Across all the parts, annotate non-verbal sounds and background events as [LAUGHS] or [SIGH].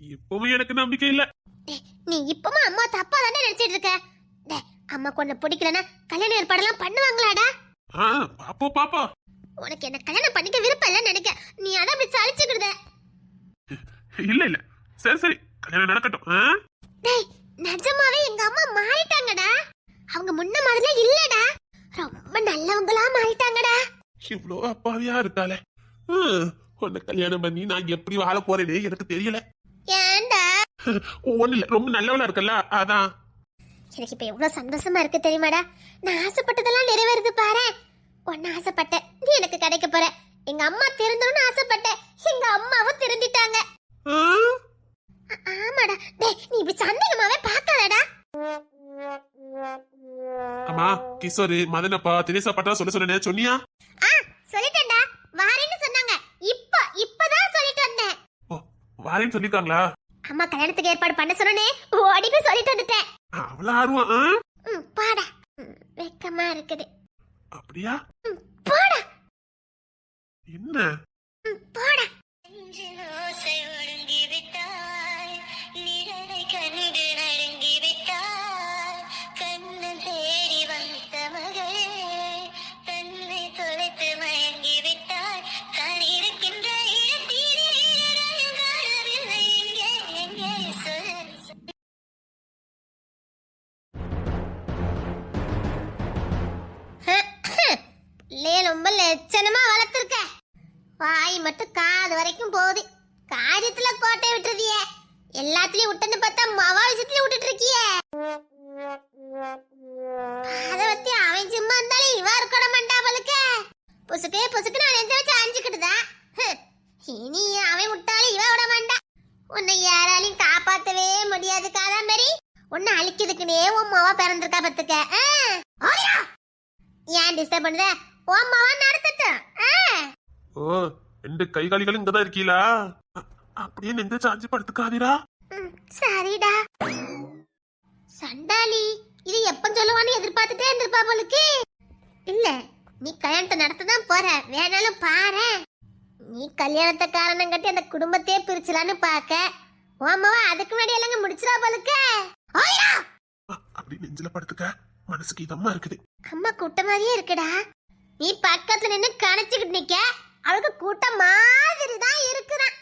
இப்பவும் எனக்கு நம்பிக்கை இல்ல. நீ இப்பவும் அம்மா தப்பா தானே நினைச்சிட்டு இருக்க? அம்மா கொண்டு பிடிக்கலனா கல்யாண ஏற்பாடெல்லாம் பண்ணுவாங்களாடா? ஆ பாப்போம் பாப்போம் உனக்கு என்ன கல்யாணம் பண்ணிக்க விருப்பம் இல்லைன்னு நினைக்க. நீ அதான் அப்படி சலிச்சுக்கிடுத. இல்ல இல்ல. சரி சரி. கல்யாணம் நடக்கட்டும்? டேய் நிஜமாவே எங்க அம்மா மாறிட்டாங்கடா. அவங்க முன்ன மாதிரியே இல்லடா. ரொம்ப நல்லவங்களா மாறிட்டாங்கடா. இவ்வளோ அப்பாவியா இருக்காளே. உன்னை கல்யாணம் பண்ணி நான் எப்படி வாழ போறேனே எனக்கு தெரியல. ஒண்ணு இல்ல ரொம்ப நல்லவளா இருக்கல்ல? அதான். எனக்கு இப்ப எவ்வளவு சந்தோஷமா இருக்கு தெரியுமாடா? நான் ஆசைப்பட்டதெல்லாம் நிறைவேறுது பாரு. ஒன்னு ஆசைப்பட்டேன். நீ எனக்கு கிடைக்க போற. எங்க அம்மா திருந்தணும்னு ஆசைப்பட்டேன். எங்க அம்மாவும் திருந்திட்டாங்க. ஆமாடா. டேய் நீ இப்படி சந்தேகமாவே பார்க்காதடா. அம்மா கிஷோரு மதனப்பா தினேசா பட்டா சொல்ல சொன்னேன். சொன்னியா? ஆ சொல்லிட்டேன்டா. வாரேன்னு சொன்னாங்க. இப்போ இப்பதான் சொல்லிட்டு வந்தேன். ஓ வாரேன்னு சொல்லிருக்காங்களா? அம்மா கல்யாணத்துக்கு ஏற்பாடு பண்ண சொன்னனே ஓடி போய் சொல்லிட்டு வந்துட்டேன். அவ்வளவு ஆர்வம் பாடா. வெக்கமா இருக்குது. அப்படியா? போடா. என்ன? போடா. லட்சணமா வளர்த்துருக்க. வாய் மட்டும் காது வரைக்கும் போகுது. காரியத்துல கோட்டை விட்டுருதியே. எல்லாத்துலயும் விட்டுன்னு பார்த்தா மவா விஷயத்துலயும் விட்டுட்டு இருக்கியே அதை பத்தி அவன் சும்மா இருந்தாலும் இவா இருக்கட மண்டாபலுக்கு புசுக்கே புசுக்கு நான் எந்த வச்சு அணிஞ்சுக்கிட்டுதா இனி அவன் விட்டாலும் இவ விட மாட்டா. உன்னை யாராலையும் காப்பாத்தவே முடியாது காதாம்பரி உன்னை அழிக்கிறதுக்குன்னே உன் மவா பிறந்திருக்கா பத்துக்க ஏன் டிஸ்டர்ப் பண்ணுத? உன் மவா நடத்தட்டும்? ஓ ரெண்டு கை காலிகளும் இங்கதான் இருக்கீங்களா அப்படியே நெஞ்ச சாஞ்சு படுத்துக்காதீரா. சரிடா. சண்டாளி இது எப்ப சொல்லுவான்னு எதிர்பார்த்துட்டே இருந்திருப்பா போலுக்கு. இல்ல நீ கல்யாணத்தை நடத்ததான் போற. வேணாலும் பாரு. நீ கல்யாணத்தை காரணம் கட்டி அந்த குடும்பத்தையே பிரிச்சலான்னு பாக்க. ஓமாவா அதுக்கு முன்னாடி எல்லாம் முடிச்சிரா போலுக்கு? ஓயா அ- அப்படியே நெஞ்சில படுத்துக்க. மனசுக்கு இதமா இருக்குது. அம்மா கூட்டம் மாதிரியே இருக்குடா. நீ பக்கத்துல நின்னு கணச்சுக்கிட்டு நிக்க. அவளுக்கு கூட்டம் மாதிரி தான் இருக்குதான்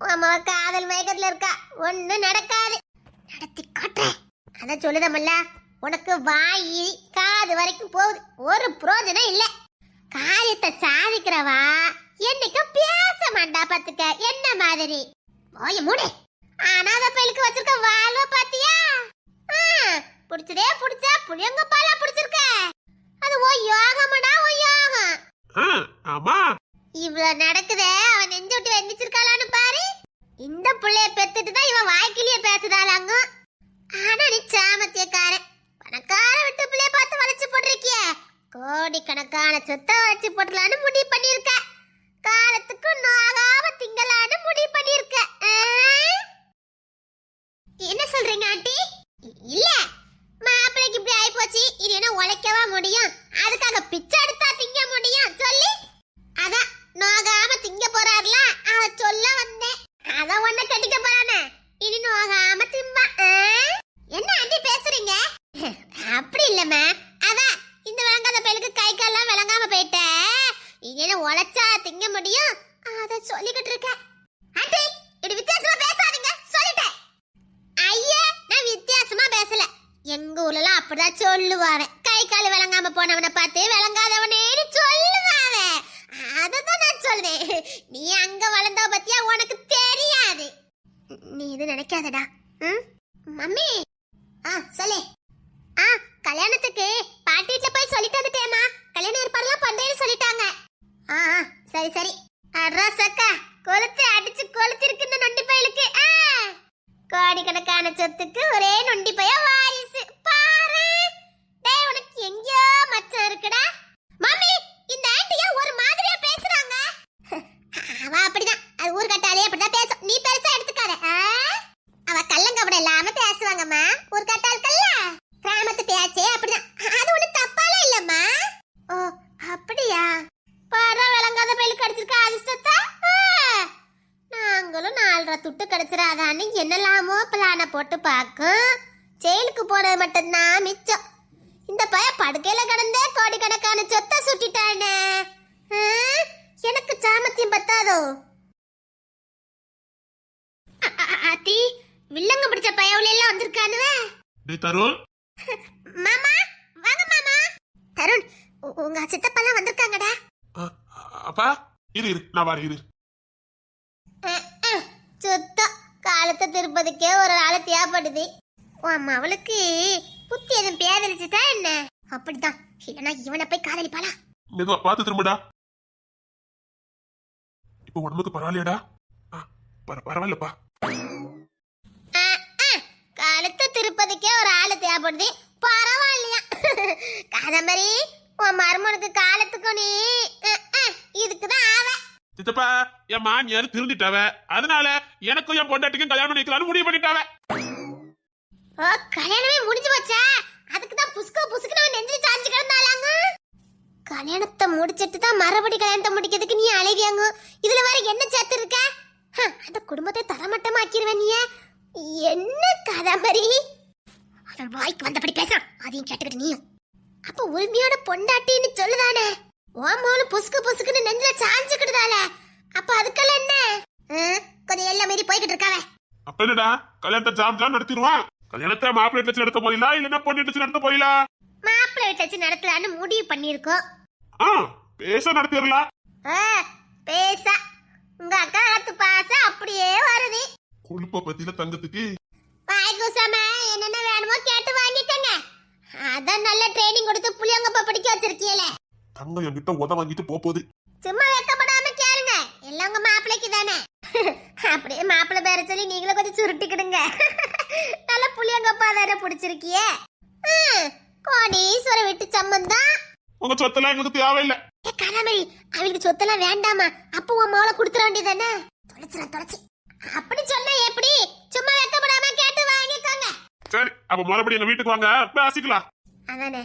அம்மா காதல் மயக்கத்துல இருக்கா. ஒண்ணும் நடக்காது. நடத்தி காட்டுறேன். அத சொல்லுதமல்ல உனக்கு வாயி காது வரைக்கும் போகுது. ஒரு புரோஜனம் இல்ல. காரியத்தை சாதிக்கிறவா? என்னைக்கும் பேச மாட்டா பாத்துக்க. என்ன மாதிரி? போய் மூடு. அனாத பயிலுக்கு வச்சிருக்க வாழ்வ பாத்தியா? ஆ, புடிச்சதே புடிச்சா புளியங்க பாலா புடிச்சிருக்க. யோகமடா ஓ யோகம். ஆமா. இவ்வளவு நடக்குதே அவன் நெஞ்சு விட்டு வெந்திச்சிருக்காளான்னு பாரு. இந்த புள்ளைய பெத்துட்டு தான் இவன் வாய்க்கிலேயே பேசுதாளாங்க ஆனா நீ சாமத்தியக்காரன் பணக்கார விட்டு புள்ளைய பார்த்து வளைச்சு போட்டிருக்கிய. கோடி கணக்கான சொத்தை வச்சு போட்டலான்னு முடிவு பண்ணிருக்க காலத்துக்கு நோகாம திங்கலான்னு முடிவு பண்ணிருக்க ஆ? என்ன சொல்றீங்க ஆண்டி? இல்ல. இல்லைன்னா இது என்ன உழைக்கவா முடியும்? அதுக்காக பிச்சை எடுத்தா திங்க முடியும். சொல்லி? அதான் நோகாம திங்க போறாருல அத சொல்ல வந்தேன். அத ஒண்ணு கட்டிக்க போறானே. இனி நோகாம திம்பா என்ன ஆண்டி பேசுறீங்க? அப்படி இல்லம்மா. அதான் இந்த விளங்காத பயலுக்கு கை கால்லாம் விளங்காம போயிட்ட. இனி உழைச்சா திங்க முடியும்? அத சொல்லிக்கிட்டு இருக்க ஆண்டி இப்படி வித்தியாசமா பேச சொல்லிட்டேன் ஐயா நான் வித்தியாசமா பேசல எங்க ஊர்லலாம் அப்படிதான் சொல்லுவாங்க கை கால் விளங்காம போனவனை பார்த்து விளங்காதவனேன்னு சொல்லுவாங்க அததான் நான் சொல்றேன். நீ அங்க வளர்ந்த பத்தியா உனக்கு தெரியாது. நீ இது நினைக்காதடா. ம்? மம்மி. ஆ சொல்லு. ஆ கல்யாணத்துக்கு பாட்டி வீட்ல போய் சொல்லிட்டு வந்துட்டேமா கல்யாண ஏற்பாடுலாம் பண்றேன்னு சொல்லிட்டாங்க. ஆ ஆ, சரி சரி. அட்ரஸ் அக்கா கொளுத்து அடிச்சு கொளுத்திருக்கு இந்த நொண்டி பயலுக்கு. ஆ. கோடிக்கணக்கான சொத்துக்கு ஒரே நொண்டி பைய வாரிசு பாரு டேய் உனக்கு எங்கேயோ மச்சம் இருக்குடா மம்மி இந்த ஆண்டியா ஒரு மாதிரியா பேசுறாங்க அவ அப்படிதான் அது ஊர் கட்டாலே அப்படிதான் பேசும் நீ பெருசா எடுத்துக்காத ஆ? அவ கள்ளங்கபடம் இல்லாம பேசுவாங்கம்மா ஊர் கட்டாள்கள்ல கிராமத்து பேச்சே அப்படிதான் அது ஒண்ணு தப்பாலாம் இல்லம்மா ஓ அப்படியா பாரு விளங்காத பயிலுக்கு அடிச்சிருக்க அதிர்ஷ்டத்தை ஆ. நாங்களும் நாலரை துட்டு கிடைச்சிடாதான்னு என்னெல்லாமோ பிளான போட்டு பார்க்கும் ஜெயிலுக்கு மட்டும்தான் மிச்சம். இந்த பைய படுக்கையில கிடந்தே கோடிக்கணக்கான சொத்தை சுட்டிட்டானே. எனக்கு சாமத்தியம் பத்தாதோ? அத்தி வில்லங்க பிடிச்ச பயவுல எல்லாம் வந்திருக்கானுவே? டேய் தருண். மாமா வாங்க மாமா. தருண் உங்க சித்தப்பெல்லாம் வந்திருக்காங்கடா. அப்பா இரு இரு. நான் வரேன் இரு. சுத்தம். காலத்தை திருப்பதிக்கே ஒரு ஆளு தேவைப்படுது. உன் அவளுக்கு புத்தி எதுவும் பேதலிச்சுட்டா என்ன? அப்படிதான் இல்லைன்னா இவனை போய் காதலிப்பாளா? மெதுவா பார்த்து திரும்படா. இப்போ உடம்புக்கு பரவாயில்லையாடா. பர பரவாயில்லப்பா. காலத்தை திருப்பதிக்கே ஒரு ஆளு தேவைப்படுது. பரவாயில்லையா? காதம்பரி உன் மருமனுக்கு காலத்துக்கு நீ இதுக்குதான் ஆவ. சித்தப்பா என் மாமியார் திருந்திட்டாவ. அதனால எனக்கும் என் பொண்டாட்டிக்கும் கல்யாணம் பண்ணிக்கலாம்னு முடிவு பண்ணிட்டாவ. ஓ கல்யாணமே முடிஞ்சு போச்சா. அதுக்கு தான் புஸ்கு புஸ்குன்னு நெஞ்சில சாஞ்சு கிடந்தாலாங்க கல்யாணத்தை முடிச்சிட்டு தான் மறுபடி கல்யாணத்தை முடிக்கிறதுக்கு நீ அழகியாங்க இதுல வேற என்ன சேர்த்து இருக்க? ஹ, அந்த குடும்பத்தை தரமட்டமாக்கிடுவேன் நீ என்ன கதை மாதிரி? அவன் வாய்க்கு வந்தபடி பேசான் அதையும் கேட்டுக்கிட்டு நீயும். அப்ப உரிமையோட பொண்டாட்டின்னு சொல்லுதானே. உன் மோனு புஸ்கு புஸ்குன்னு நெஞ்சில சாஞ்சுக்கிட்டுதால அப்ப அதுக்கெல்லாம் என்ன? கொஞ்சம் எல்லாம் மீறி போய்கிட்டு இருக்காவே. அப்ப என்னடா? கல்யாணத்தை ஜாம் ஜாம் நடத்திடுவான் கல்யாணத்தை மாப்பிள்ளை வச்சு நடத்த போயிலா இல்லைன்னா பொண்ணு வச்சு நடத்த போயிலா மாப்பிள்ளை வச்சு நடத்தலான்னு முடிவு பண்ணியிருக்கோம் ஆ பேச நடத்திடலாம் ஆ, பேச. உங்க அக்கா காத்து பாச அப்படியே வருது. கொழுப்ப பத்தியில தங்கத்துக்கு வாய் கூசாம என்னென்ன வேணுமோ கேட்டு வாங்கிக்கங்க. அதான் நல்ல ட்ரைனிங் கொடுத்து புளியங்கப்ப பிடிக்க வச்சிருக்கீங்களே. தங்கம் என்கிட்ட உத வாங்கிட்டு போகுது. சும்மா வெக்கப்படாம கேளுங்க. எல்லாம் உங்க மாப்பிள்ளைக்கு தானே. அப்படியே மாப்பிள்ளை பேர சொல்லி நீங்களும் கொஞ்சம் சுருட்டிக்கிடுங்க. நல்ல புளியங்கப்பா தானே பிடிச்சிருக்கியே. கோடீஸ்வர வீட்டு சம்பந்தம் உங்க சொத்தெல்லாம் எங்களுக்கு தேவையில்லை. ஏ கலாமணி அவளுக்கு சொத்தெல்லாம் வேண்டாமா? அப்போ உன் மோளை கொடுத்துட வேண்டியதானே தொலைச்சிடா தொலைச்சி. அப்படி சொன்னா எப்படி? சும்மா வெக்கப்படாம கேட்டு வாங்கிக்கோங்க. சரி அப்ப மறுபடியும் எங்க வீட்டுக்கு வாங்க. பேசிக்கலாம் அதானே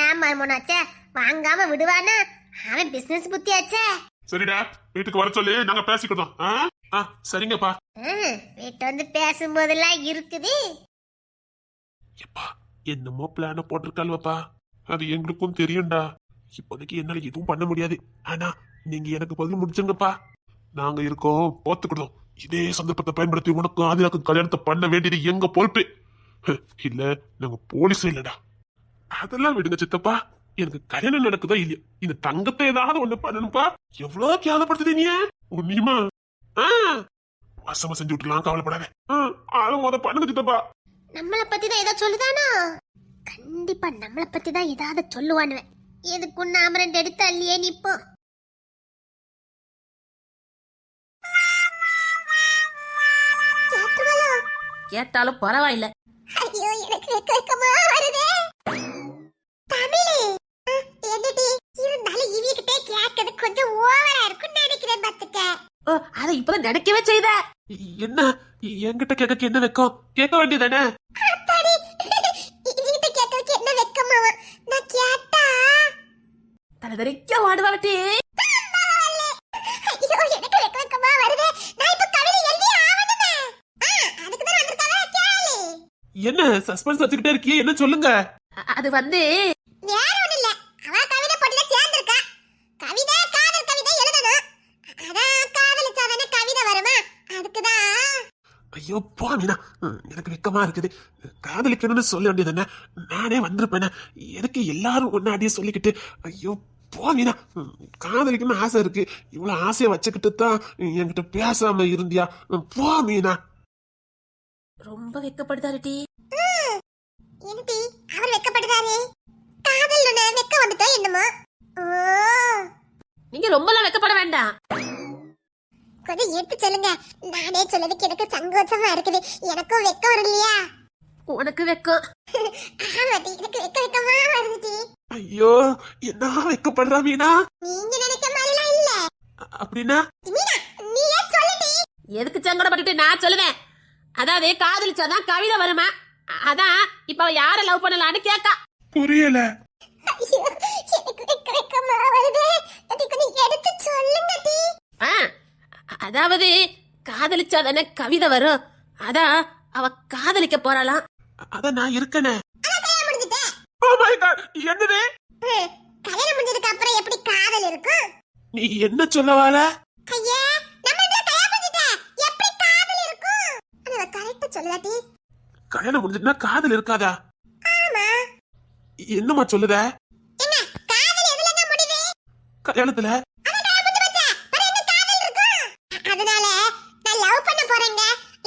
ஏன் மருமனாச்சே? வாங்காம விடுவானா? அவன் பிசினஸ் புத்தியாச்சே சரிடா வீட்டுக்கு வர சொல்லி நாங்க பேசிக்கிட்டோம். ஆ? ஆ சரிங்கப்பா. ம், வீட்டு வந்து பேசும்போதெல்லாம் இருக்குது. எப்பா என்னமோ பிளான போட்டிருக்காள்வப்பா. அது எங்களுக்கும் தெரியும்டா. இப்போதைக்கு என்னால எதுவும் பண்ண முடியாது. ஆனா நீங்க எனக்கு பதில் முடிச்சுங்கப்பா நாங்க இருக்கோம் போத்துக்கிட்டோம் இதே சந்தர்ப்பத்தை பயன்படுத்தி உனக்கும் ஆதிராக்கும் கல்யாணத்தை பண்ண வேண்டியது எங்க பொறுப்பு? ஹ், இல்ல நாங்க போலீஸ் இல்லடா. அதெல்லாம் விடுங்க சித்தப்பா. எனக்கு கல்யாணம் நடக்குதோ இல்லையோ? இந்த தங்கத்தை ஏதாவது ஒண்ணு பண்ணணும்ப்பா எவ்வளவு கேவலப்படுத்துது நீ உன்னியுமா ஆ. வசமா செஞ்சு விட்டுலாம் கவலைப்படாத. ஆ, ஆளும் முத பண்ணுங்க சித்தப்பா. நம்மள பத்தி தான் ஏதோ சொல்லுதானோ? கண்டிப்பா நம்மள பத்தி தான் ஏதாவது சொல்லுவானுவேன் எதுக்கு நாம ரெண்டு எடுத்து அள்ளியே நிப்போம் கேட்டாலும் பரவாயில்ல. ஐயோ எனக்கு வெக்கமா வருதே. தமிழே. இவகிட்டே கேட்கறது கொஞ்சம் ஓவரா இருக்கும்னு நினைக்கிறேன் பாத்துக்க ஓ அதை இப்பதான் நினைக்கவே செய்த. என்ன? என்கிட்ட கேட்க என்ன வைக்கும்? கேட்க வேண்டியதானே? அத்தாடி இவகிட்ட கேட்கறதுக்கு என்ன வெக்கமாவா நான் கேட்டா? தலை தெறிக்க வாடுவாட்டி. ஐயோ எனக்கு வெக்க வெக்கமா வருதே. நான் இப்ப கவிதை எழுதி ஆவணுமே. ஆ, அதுக்கு தான் வந்திருக்காவே கேளு. என்ன சஸ்பென்ஸ் வச்சுக்கிட்டே இருக்கியே? என்ன சொல்லுங்க? அது வந்து வேற ஒண்ணு இல்ல அவ கவிதை போட்டில சேர்ந்திருக்கா கவிதை காதல் கவிதை எழுதணும் அதான் காதலிச்சாதானே கவிதை வருமா அதுக்குதான் ஐயோ போ மீனா ம், எனக்கு வெக்கமா இருக்குது. காதலிக்கணும்னு சொல்ல வேண்டியதானே நானே வந்திருப்பேனே. எனக்கு எல்லாரும் முன்னாடியே சொல்லிக்கிட்டு ஐயோ போ மீனா ம், காதலிக்கணும்னு ஆசை இருக்கு. இவ்வளவு ஆசையை வச்சுக்கிட்டு தான் என்கிட்ட பேசாம இருந்தியா? ம், போ மீனா ரொம்ப வெக்கப்படுதாருட்டி என்னடி அவர் வெக்கப்படுதாரு? காதல் வெக்க வந்துட்டா என்னமோ? ஓ. நீங்க ரொம்பலாம் வெக்கப்பட வேண்டாம். கொஞ்சம் எடுத்து சொல்லுங்க. நானே சொல்லதுக்கு எனக்கு சங்கோச்சமா இருக்குது. எனக்கும் வெக்கம் வரும் இல்லையா உனக்கு வெக்கம். ஆமாட்டி எனக்கு வெக்க வெக்கமா வருதுடி ஐயோ என்ன வெக்கப்படுறா மீனா? நீங்க நினைக்க மாதிரிலாம் இல்ல. அப்படின்னா? மீனா நீயே சொல்லுடி. எதுக்கு சங்கடப்பட்டுட்டு நான் சொல்லுவேன்? அதாவது காதலிச்சாதான் கவிதை வருமா? அதான் இப்ப அவ யார லவ் பண்ணலான்னு கேக்கா. புரியல. எனக்கு வெக்க வெக்கமா வருது. அது கொஞ்சம் எடுத்து சொல்லுங்க டி ஆ, அதாவது காதலிச்சா தானே கவிதை வரும். அதான் அவ காதலிக்க போறாளாம் அத நான் இருக்கனே. Oh my God, என்னது? கல்யாணம் முடிஞ்சதுக்கு அப்புறம் எப்படி காதல் இருக்கும்? நீ என்ன சொல்ல ஐயா நம்ம ரெண்டு கல்யாணம் முடிஞ்சுட்டேன் எப்படி காதல் இருக்கும்? அத கரெக்டா சொல்லலாட்டி. கல்யாணம் முடிஞ்சுட்டுனா காதல் இருக்காதா? ஆமா. என்னம்மா சொல்லுத? என்ன காதல் எதுலங்க முடியுது? கல்யாணத்துல அதான் கல்யாணம் முடிஞ்சு போச்சே அப்புறம் என்ன காதல் இருக்கும் அதனால நான் லவ் பண்ண போறேங்க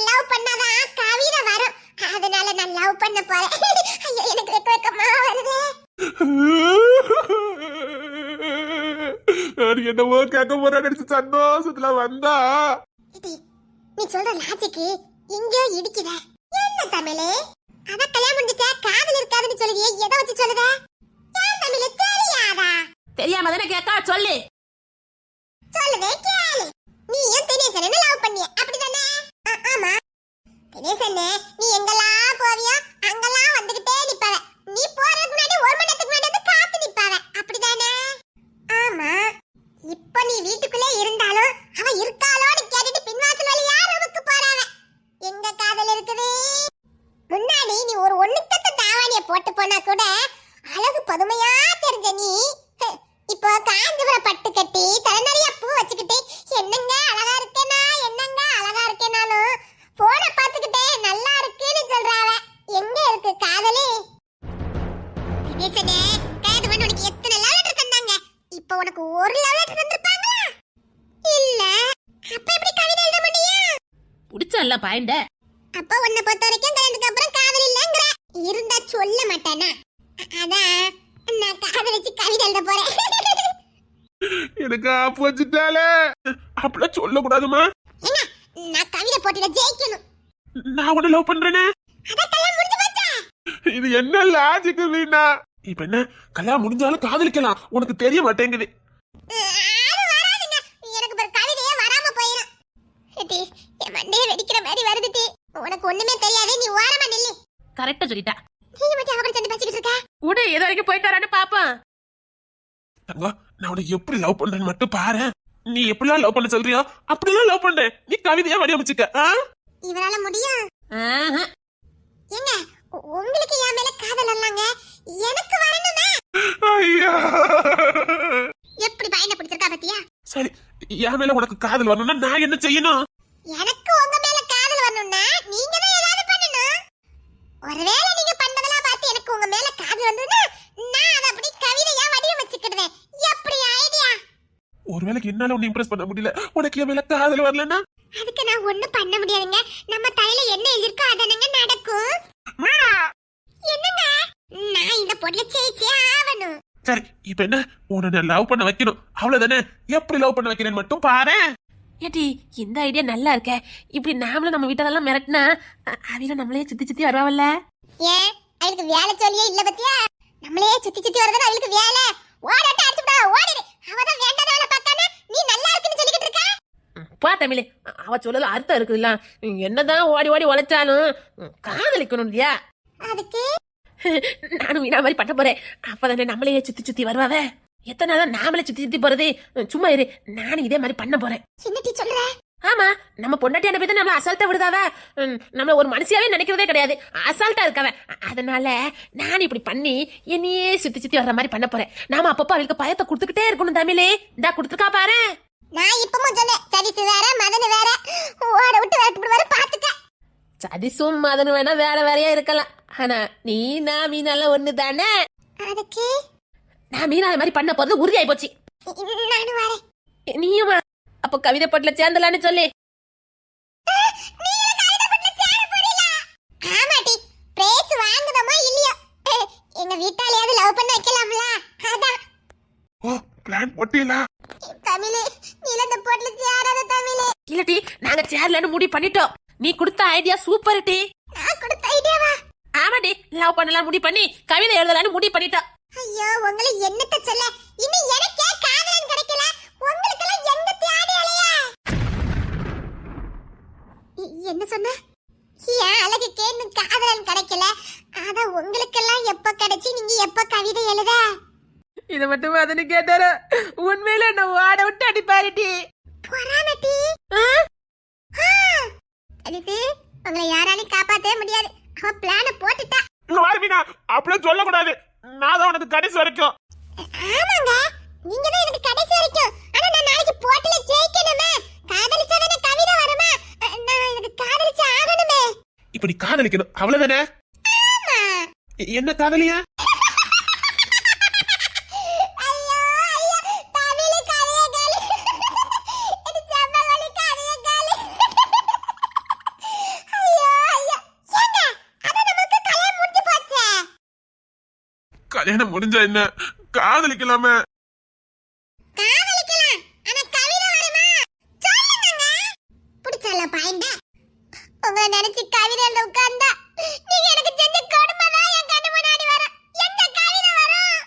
லவ் பண்ணாதான் கவிதை வரும் அதனால நான் லவ் பண்ண போறேன் ஐயோ எனக்கு வெக்க வெக்கமா வருது நான் என்னவோ கேட்க போறேன் நினைச்சு சந்தோஷத்துல வந்தா. நீ சொல்ற லாஜிக்கு எங்கேயோ இடிக்குதே? என்ன தமிழே? அதான் கல்யாணம் முடிஞ்சுட்டே காதல் இருக்காதுன்னு சொல்லுவியே எதை வச்சு சொல்லுத? ஏன் தமிழே? தெரியாதா? தெரியாம தானே கேட்கா சொல்லு. சொல்லுதே கேளு. நீயும் தினேசன் லவ் பண்ணிய? அப்படிதானே ஆ- ஆமா. தினேசன் நீ எங்கெல்லாம் போவியோ அங்கெல்லாம் வந்துகிட்டே நிப்பாவ. நீ போறதுக்கு முன்னாடி ஒரு மணி நேரத்துக்கு முன்னாடி வந்து காத்து நிப்பாவ. அப்படிதானே ஆமா. இப்ப நீ வீட்டுக்குள்ளே இருந்தாலும் அவ இருக்காளோன்னு கேட்டுட்டு பின்வாசல் வழியா ரூமுக்கு போறாவ எங்க காதல் இருக்குது? முன்னாடி நீ ஒரு ஒண்ணுக்கத்த தாவாணிய போட்டு போனா கூட அழகு பதுமையா புடிச்சல்ல பாயிண்ட. அப்ப உன்னை பொறுத்த வரைக்கும் கல்யாணத்துக்கு அப்புறம் காதல் இல்லங்கிற. இருந்தா சொல்ல மாட்டேனா? அதான். நான் காதலிச்சு கவிதை எழுத போறேன். எனக்கு ஆப்பு வச்சுட்டாலே. அப்படிலாம் சொல்லக்கூடாதுமா. என்ன நான் கவிதை போட்டியில ஜெயிக்கணும். நான் உன்னை லவ் பண்றேனே. அதான் கல்யாணம் முடிஞ்சு போச்சா? இது என்ன லாஜிக் வீணா இப்ப என்ன? கல்யாணம் முடிஞ்சாலும் காதலிக்கலாம். உனக்கு தெரிய மாட்டேங்குது அது வராதுங்க எனக்கு ஒரு கவிதையே வராம போயிடும் ஏட்டி, என் மண்டையை வெடிக்கிற மாதிரி வருது டி. உனக்கு ஒண்ணுமே தெரியாது நீ ஓரமா நில்லு. கரெக்டா சொல்லிட்டா. நீ மட்டும் அவ கூட சேர்ந்து பேசிக்கிட்டு இருக்க? விடு எது வரைக்கும் போயிட்டு வரான்னு பாப்போம். தங்கம் நான் உனக்கு எப்படி லவ் பண்றேன்னு மட்டும் பாரு. நீ எப்படிலாம் லவ் பண்ண சொல்றியோ அப்படிலாம் லவ் பண்றேன். நீ கவிதையா வடிவமைச்சுக்க ஆ? இவரால முடியும் ஆஹா. ஏங்க உ- உங்களுக்கு என் மேல காதல் அல்லாங்க? எனக்கு வரணுமே. ஐயா. எப்படி பையனை பிடிச்சிருக்கா பாத்தியா? சரி என் மேல உனக்கு காதல் வரணும்னா நான் என்ன செய்யணும்? எனக்கு உங்க மேல காதல் வரணும்னா நீங்க தான் ஏதாவது பண்ணணும். ஒருவேளை நீங்க பண்ணதெல்லாம் பார்த்து எனக்கு உங்க மேல காதல் வந்ததுன்னா நான் அதை அப்படி கவிதையா வடிவமைச்சுக்கிடுவேன் எப்படி ஐடியா ஒருவேளை என்னால உன்னை இம்ப்ரெஸ் பண்ண முடியல. உனக்கு என் மேல காதல் வரலன்னா? அதுக்கு நான் ஒண்ணும் பண்ண முடியாதுங்க. நம்ம தலையில என்ன எழுதிருக்கோ அதானங்க நடக்கும்! என்னங்க? நான் இந்த பொருளை ஜெயிச்சே ஆகணும். சரி இப்ப என்ன? உன்னை லவ் பண்ண வைக்கணும். அவ்வளவுதானே? எப்படி லவ் பண்ண வைக்கிறேன்னு மட்டும் பாரு. ஏட்டி இந்த ஐடியா நல்லா இருக்கே. இப்படி நாமளும் நம்ம வீட்டெல்லாம் மிரட்டினா அவில நம்மளே சுத்தி சுத்தி வருவாவல்ல ஏன்? அவளுக்கு வேலை சொல்லியே இல்ல பத்தியா? நம்மளே சுத்தி சுத்தி வரதுன்னு அவளுக்கு வேலை. ஓடட்ட அடிச்சுடா ஓடிடு. அவதான் வேண்டாத வேலை பார்த்தானா? நீ நல்லா இருக்குன்னு சொல்லிக்கிட்டு இருக்க? பா தமிழ். அவ சொல்லல அர்த்தம் இருக்குதுல்ல. என்னதான் ஓடி ஓடி உழைச்சாலும் காதலிக்கணும் இல்லையா? அதுக்கு? [LAUGHS] நானும் வீணா மாதிரி பண்ண போறேன். அப்பதானே நம்மளையே சுத்தி சுத்தி வருவாவ? எத்தனை நாள் நாமளே சுத்தி சுத்தி போறது? சும்மா இரு. நானும் இதே மாதிரி பண்ண போறேன். என்ன டீ சொல்ற? ஆமா நம்ம பொண்டாட்டியான போய் நம்மள அசால்ட்டா விடுதாவ? நம்மள ஒரு மனுஷியாவே நினைக்கிறதே கிடையாது. அசால்ட்டா இருக்கவ அதனால நான் இப்படி பண்ணி என்னையே சுத்தி சுத்தி வர்ற மாதிரி பண்ண போறேன். நாம அப்பப்போ அவளுக்கு பயத்தை கொடுத்துக்கிட்டே இருக்கணும் தமிழே. இந்தா கொடுத்துருக்கா பாரு. நான் இப்பவும் சொன்னேன் சரிசு வேற மதனு வேற. ஓட விட்டு விரட்டு பாத்துக்க. சதிசும் மதனும் வேணா வேற வேறையா இருக்கலாம். ஆனா நீ நான் மீனால ஒண்ணு தானே அதுக்கு? நான் மீனா அது மாதிரி பண்ண போறது உறுதியாயி போச்சு. நானும் வரேன். நீயும் வா. அப்போ கவிதை போட்டுல சேர்ந்தலான்னு சொல்லி. ஆமாட்டி பிரேஸ் வாங்குதமோ இல்லையோ? எங்க வீட்டாலையாவது லவ் பண்ண வைக்கலாம்ல? அதான். ஓ பிளான் போட்டீங்களா? தமிழே நீல இந்த போட்ல சேராத தமிழே. இல்லட்டி நாங்க சேர்லன்னு முடிவு பண்ணிட்டோம். நீ கொடுத்த ஐடியா சூப்பர் டி. ஆமாடி லவ் பண்ணலாம் முடிவு பண்ணி கவிதை எழுதலான்னு முடிவு பண்ணிட்டோம். ஐயோ உங்களை என்னத்த சொல்ல? இன்னும் எனக்கே காதலன் கிடைக்கல. உங்களுக்கு எல்லாம் எங்க தேடி அலையா என்ன சொன்ன? ஏன் அழகுக்கே இன்னும் காதலன் கிடைக்கல. அதான் உங்களுக்கெல்லாம் எப்ப கிடைச்சு நீங்க எப்ப கவிதை எழுத? இத மட்டும் மதனு கேட்டாரு? உண்மையில என்ன வாட விட்டு அடிப்பாருடி. பொறாமட்டி. ஆ? ஆ. உங்களை யாராலையும் காப்பாத்தவே முடியாது. அவ பிளான போட்டுட்டா. இங்க வாரு மீனா அப்படியே சொல்லக்கூடாது. நான் தான் உனக்கு கடைசி வரைக்கும். ஆமாங்க நீங்க தான் எனக்கு கடைசி வரைக்கும். ஆனா நான் நாளைக்கு போட்டில ஜெயிக்கணுமே. காதலிச்சா தானே கவிதை வருமா? நான் எனக்கு காதலிச்சு ஆகணுமே. இப்படி காதலிக்கணும். அவ்வளவுதானே? என்ன காதலியா ஐயோ ஐயோ தமிழ் கதைய காலி இது செம்மகொழி கதைய காலி ஐயோ ஐயோ ஏங்க அத நமக்கு கல்யாணம் முடிஞ்சு போச்சே கல்யாணம் முடிஞ்சா என்ன? காதலிக்கலாமே? காதலிக்கலாம். ஆனா கவிதை வருமா? சொல்லுங்க. பிடிச்சல பாயிண்ட. உங்களை நினைச்சு கவிதை எழுத உட்கார்ந்தா நீங்க எனக்கு செஞ்ச கொடுமை தான் என் கண்ணு முன்னாடி வரும். எந்த கவிதை வரும்?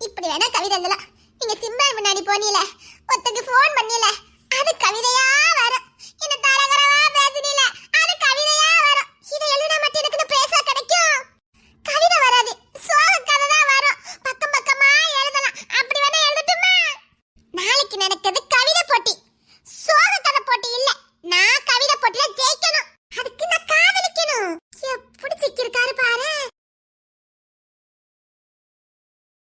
இப்படி வேணா கவிதை எழுதலாம். நீங்க சிம்பிள் முன்னாடி போனீல. ஒருத்தங்க ஃபோன் பண்ணீல. அது கவிதையா